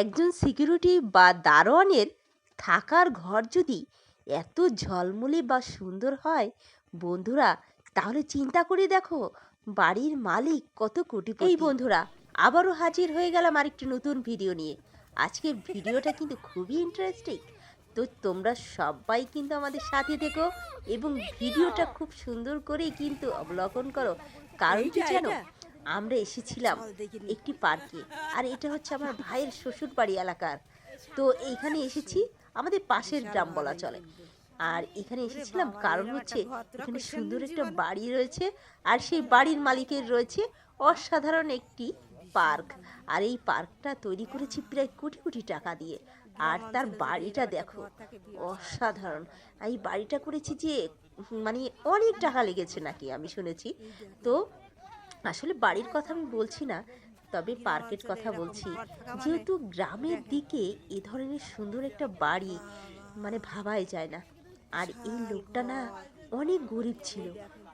একজন সিকিউরিটি বা দারোয়ানের থাকার ঘর যদি এত ঝলমলে বা সুন্দর হয় বন্ধুরা তাহলে চিন্তা করে দেখো বাড়ির মালিক কত কোটি এই বন্ধুরা আবারও হাজির হয়ে গেলাম আরেকটি নতুন ভিডিও নিয়ে। আজকের ভিডিওটা কিন্তু খুবই ইন্টারেস্টিং তো তোমরা সবাই কিন্তু আমাদের সাথে থেকো এবং ভিডিওটা খুব সুন্দর করেই কিন্তু অবলোকন করো। কারণ কি জানো আমরা এসেছিলাম একটি পার্কে। আর এটা হচ্ছে আমার ভাইয়ের শ্বশুর বাড়ি এলাকার। তো এইখানে এসেছি আমাদের পাশের গ্রাম বলা চলে। আর এখানে এসেছিলাম কারণ হচ্ছে এখানে সুন্দর একটা বাড়ি রয়েছে আর সেই বাড়ির মালিকের রয়েছে অসাধারণ একটি পার্ক। আর এই পার্কটা তৈরি করেছি প্রায় কোটি কোটি টাকা দিয়ে। আর তার বাড়িটা দেখো অসাধারণ। এই বাড়িটা করেছি যে মানে অনেক টাকা লেগেছে নাকি আমি শুনেছি। তো আসলে বাড়ির কথা আমি বলছি না, তবে পার্কের কথা বলছি। যেহেতু গ্রামের দিকে এ ধরনের সুন্দর একটা বাড়ি মানে ভাবাই যায় না। আর এই লোকটা না অনেক গরিব ছিল,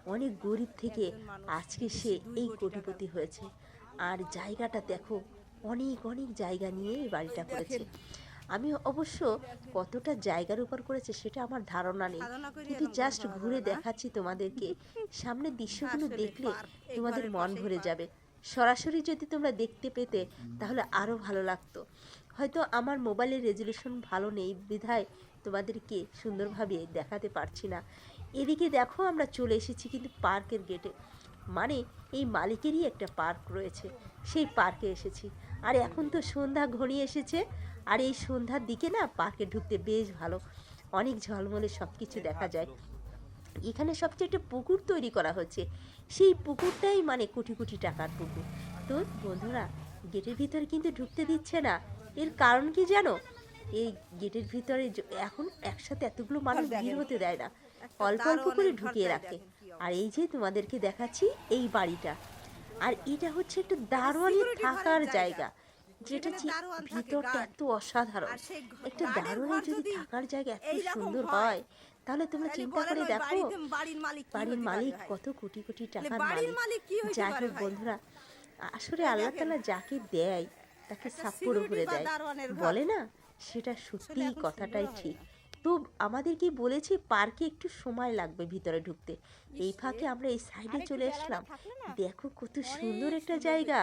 অনেক গরিব থেকে আজকে সে এই কোটিপতি হয়েছে। আর জায়গাটা দেখো, অনেক অনেক জায়গা নিয়ে এই বাড়িটা করেছে। আমি অবশ্য কতটা জায়গার উপর করেছে সেটা আমার ধারণা নেই। কিন্তু জাস্ট ঘুরে দেখাচ্ছি তোমাদেরকে। সামনের দৃশ্যগুলো দেখলে তোমাদের মন ভরে যাবে। সরাসরি যদি তোমরা দেখতে পেতে তাহলে আরও ভালো লাগতো। হয়তো আমার মোবাইলের রেজলিউশন ভালো নেই বিধায় তোমাদেরকে সুন্দরভাবে দেখাতে পারছি না। এদিকে দেখো আমরা চলে এসেছি কিন্তু পার্কের গেটে মানে এই মালিকেরই একটা পার্ক রয়েছে। সেই পার্কে এসেছি। আর এখন তো সন্ধ্যা ঘনিয়ে এসেছে। আর এই সন্ধ্যার দিকে না পার্কে ঢুকতে বেশ ভালো। অনেক ঝলমলে সব কিছু দেখা যায়। এখানে সবচেয়ে একটা পুকুর তৈরি করা হচ্ছে। সেই পুকুরটাই মানে কোটি কোটি টাকার পুকুর। তো বন্ধুরা গেটের ভিতরে কিন্তু ঢুকতে দিচ্ছে না। এর কারণ কি জানো? এই গেটের ভিতরে এখন একসাথে এতগুলো মানুষ ভিড় হতে দেয় না। অল্প অল্প করে ঢুকিয়ে রাখে। আর এই যে তোমাদেরকে দেখাচ্ছি এই বাড়িটা। আর এটা হচ্ছে একটা দারোয়ানের থাকার জায়গা। যেটা ভিতরটা এত অসাধারণ। একটা দারোয়ানের যদি থাকার জায়গা এত সুন্দর হয় তাহলে তোমরা চিন্তা করে দেখো বাড়ির মালিক কি? কত কোটি কোটি টাকার মালিক। কি যাই হোক বন্ধুরা আসলে আল্লাহ তালা যাকে দেয় তাকে security করে দেয়। বলে না সেটা সত্যি কথাটাই ঠিক। তো আমাদেরকে বলেছে পার্কে একটু সময় লাগবে ভিতরে ঢুকতে। এই ফাঁকে আমরা এই সাইডে চলে আসলাম। দেখো কত সুন্দর একটা জায়গা।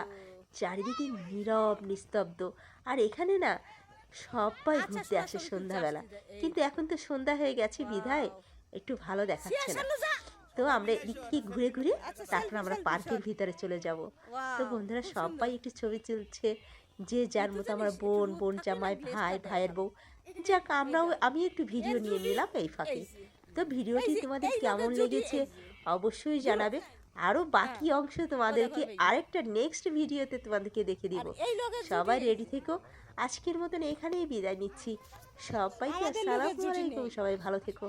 চারিদিকে নীরব নিস্তব্ধ। আর এখানে না সবাই আচ্ছা, ঘুরতে আসে সন্ধ্যাবেলা। কিন্তু এখন তো সন্ধ্যা হয়ে গেছে বিধায় একটু ভালো দেখাচ্ছে না। তো আমরা এদিক থেকে ঘুরে ঘুরে আচ্ছা, তারপর আমরা পার্কের ভিতরে চলে যাব। তো বন্ধুরা সবাই একটু ছবি তুলছে। যে যার মতো আমার বোন বোন জামাই ভাই ভাইয়ের বউ। যাক আমরাও আমি একটু ভিডিও নিয়ে নিলাম এই ফাঁকে। তো ভিডিওটি তোমাদের কেমন লেগেছে অবশ্যই জানাবে। আরও বাকি অংশ তোমাদেরকে আরেকটা নেক্সট ভিডিওতে তোমাদেরকে দেখে দিব। সবাই রেডি থেকো। আজকের মতন এখানেই বিদায় নিচ্ছি। সবাইকে আসসালামু আলাইকুম সবাই ভালো থেকো।